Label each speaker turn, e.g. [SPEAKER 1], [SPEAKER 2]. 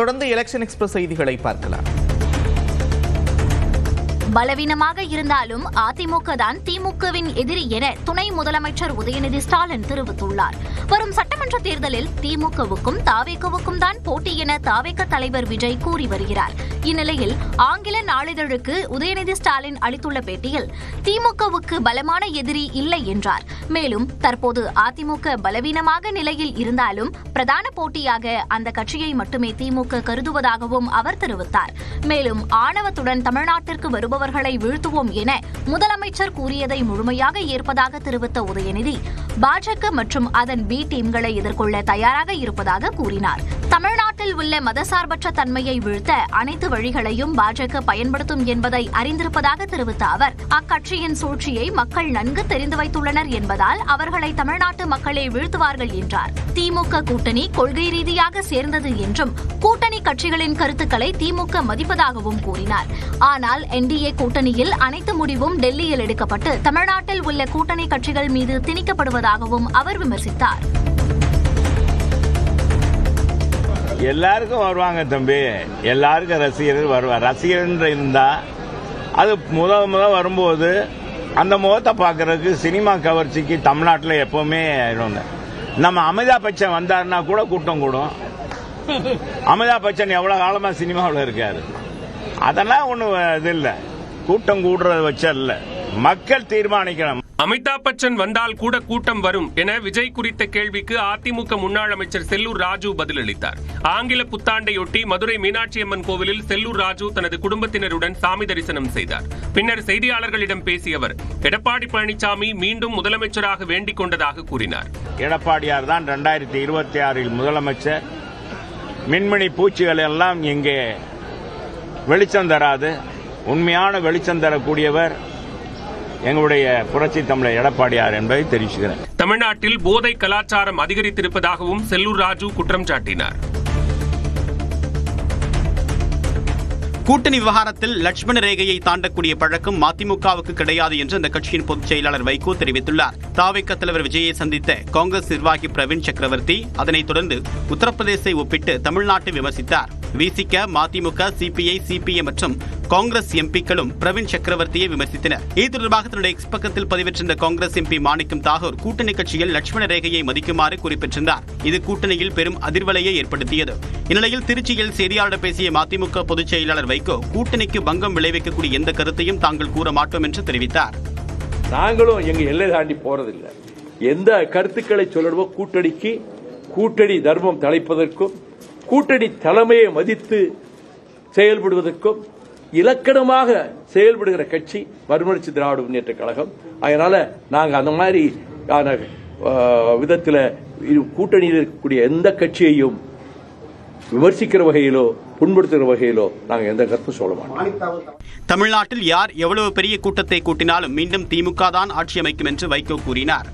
[SPEAKER 1] தொடர்ந்து election express செய்திகளை பார்க்கலாம்
[SPEAKER 2] பலவீனமாக இருந்தாலும் அதிமுக தான் திமுகவின் எதிரி என துணை முதலமைச்சர் உதயநிதி ஸ்டாலின் தெரிவித்துள்ளார் வரும் சட்டமன்ற தேர்தலில் திமுகவுக்கும் தாவேகவுக்கும் தான் போட்டி என தாவேக தலைவர் விஜய் கூறி வருகிறார் இந்நிலையில் ஆங்கில நாளிதழுக்கு உதயநிதி ஸ்டாலின் அளித்துள்ள பேட்டியில் திமுகவுக்கு பலமான எதிரி இல்லை என்றார் மேலும் தற்போது அதிமுக பலவீனமாக நிலையில் இருந்தாலும் பிரதான போட்டியாக அந்த கட்சியை மட்டுமே திமுக கருதுவதாகவும் அவர் தெரிவித்தார் மேலும் ஆணவத்துடன் தமிழ்நாட்டிற்கு வருபவர் அவர்களை வீழ்த்துவோம் என முதலமைச்சர் கூறியதை முழுமையாக ஏற்பதாக தெரிவித்த உதயநிதி பாஜக மற்றும் அதன் பி டீம்களை எதிர்கொள்ள தயாராக இருப்பதாக கூறினார் தமிழ்நாட்டில் உள்ள மதசார்பற்ற தன்மையை வீழ்த்த அனைத்து வழிகளையும் பாஜக பயன்படுத்தும் என்பதை அறிந்திருப்பதாக தெரிவித்த அவர் அக்கட்சியின் சூழ்ச்சியை மக்கள் நன்கு தெரிந்து வைத்துள்ளனர் என்பதால் அவர்களை தமிழ்நாட்டு மக்களே வீழ்த்துவார்கள் என்றார் திமுக கூட்டணி கொள்கை ரீதியாக சேர்ந்தது என்றும் கூட்டணி கட்சிகளின் கருத்துக்களை திமுக மதிப்பதாகவும் கூறினார் ஆனால் என்டிஏ கூட்டணியில் அனைத்து முடிவும் டெல்லியில் எடுக்கப்பட்டு தமிழ்நாட்டில் உள்ள கூட்டணி கட்சிகள் மீது திணிக்கப்படுவது இருப்பதாகவும் அவர் விமர்சித்தார்
[SPEAKER 3] எல்லாருக்கும் வருவாங்க தம்பி எல்லாருக்கும் ரசிகர்கள் வருவார் ரசிகர் இருந்தா அது முதல் முதல் வரும்போது அந்த முகத்தை பார்க்கறதுக்கு சினிமா கவர்ச்சிக்கு தமிழ்நாட்டில் எப்பவுமே நம்ம அமிதாப் பச்சன் வந்தாருன்னா கூட கூட்டம் கூடும் அமிதாப் பச்சன் எவ்வளோ காலமாக சினிமாவில் இருக்காரு அதெல்லாம் ஒன்றும் இது இல்லை கூட்டம் கூடுறது வச்ச இல்லை மக்கள் தீர்மானிக்கணும்
[SPEAKER 1] அமிதாப் பச்சன் வந்தால் கூட கூட்டம் வரும் என விஜய் குறித்த கேள்விக்கு அதிமுக முன்னாள் அமைச்சர் செல்லூர் ராஜு பதிலளித்தார் ஆங்கில புத்தாண்டையொட்டி மதுரை மீனாட்சி அம்மன் கோவிலில் செல்லூர் ராஜு தனது குடும்பத்தினருடன் சாமி தரிசனம் செய்தார் பின்னர் செய்தியாளர்களிடம் பேசிய அவர் எடப்பாடி பழனிசாமி மீண்டும் முதலமைச்சராக வேண்டிக் கொண்டதாக கூறினார்
[SPEAKER 3] எடப்பாடியார் தான் இரண்டாயிரத்தி இருபத்தி ஆறில் முதலமைச்சர் மின்மணி பூச்சிகள் எல்லாம் இங்கே வெளிச்சம் தராது உண்மையான வெளிச்சம் தரக்கூடியவர் எங்களுடைய புரட்சி தமிழர் எடப்பாடியார் என்பதை தெரிவிச்சுகிறேன்
[SPEAKER 1] தமிழ்நாட்டில் போதை கலாச்சாரம் அதிகரித்திருப்பதாகவும் செல்லூர் ராஜு குற்றம் சாட்டினார் கூட்டணி விவகாரத்தில் லட்சுமண ரேகையை தாண்டக்கூடிய பழக்கம் மதிமுகவுக்கு கிடையாது என்று அந்த கட்சியின் பொதுச் செயலாளர் வைகோ தெரிவித்துள்ளார் தாவிக்க தலைவர் விஜயை சந்தித்த காங்கிரஸ் நிர்வாகி பிரவீன் சக்கரவர்த்தி அதனைத் தொடர்ந்து உத்தரப்பிரதேசை ஒப்பிட்டு தமிழ்நாட்டை விமர்சித்தார் விசிக்க மதிமுக சிபிஐ சிபிஎம் மற்றும் காங்கிரஸ் எம்பிக்களும் பிரவீன் சக்கரவர்த்தியை விமர்சித்தனர் இது தொடர்பாக தன்னுடைய எக்ஸ் பக்கத்தில் பதிவிட்டிருந்த காங்கிரஸ் எம்பி மாணிக்கம் தாகூர் கூட்டணி கட்சியில் லட்சுமண ரேகையை மதிக்குமாறு குறிப்பிட்டிருந்தார் இது கூட்டணியில் பெரும் அதிர்வலையை ஏற்படுத்தியது இந்நிலையில் திருச்சியில் செய்தியாளர் பேசிய மதிமுக பொதுச் செயலாளர் வைகோ கூட்டணிக்கு பங்கம் விளைவிக்கக்கூடிய எந்த கருத்தையும் தாங்கள் கூற மாட்டோம் என்று தெரிவித்தார்
[SPEAKER 3] நாங்களும் எங்க எல்லை தாண்டி போறதில்லை எந்த கருத்துக்களை சொல்லணுமோ கூட்டணிக்கு கூட்டணி தர்மம் தலைப்பதற்கும் கூட்டணி தலைமையை மதித்து செயல்படுவதற்கும் இலக்கணமாக செயல்படுகிற கட்சி மறுமலர்ச்சி திராவிட முன்னேற்ற கழகம் அதனால நாங்கள் அந்த மாதிரி விதத்தில் கூட்டணியில் இருக்கக்கூடிய எந்த கட்சியையும் விமர்சிக்கிற வகையிலோ புண்படுத்துகிற வகையிலோ நாங்கள் எந்த கருத்தும் சொல்ல மாட்டோம்
[SPEAKER 1] தமிழ்நாட்டில் யார் எவ்வளவு பெரிய கூட்டத்தை கூட்டினாலும் மீண்டும் திமுக தான் ஆட்சி அமைக்கும் என்று வைகோ கூறினார்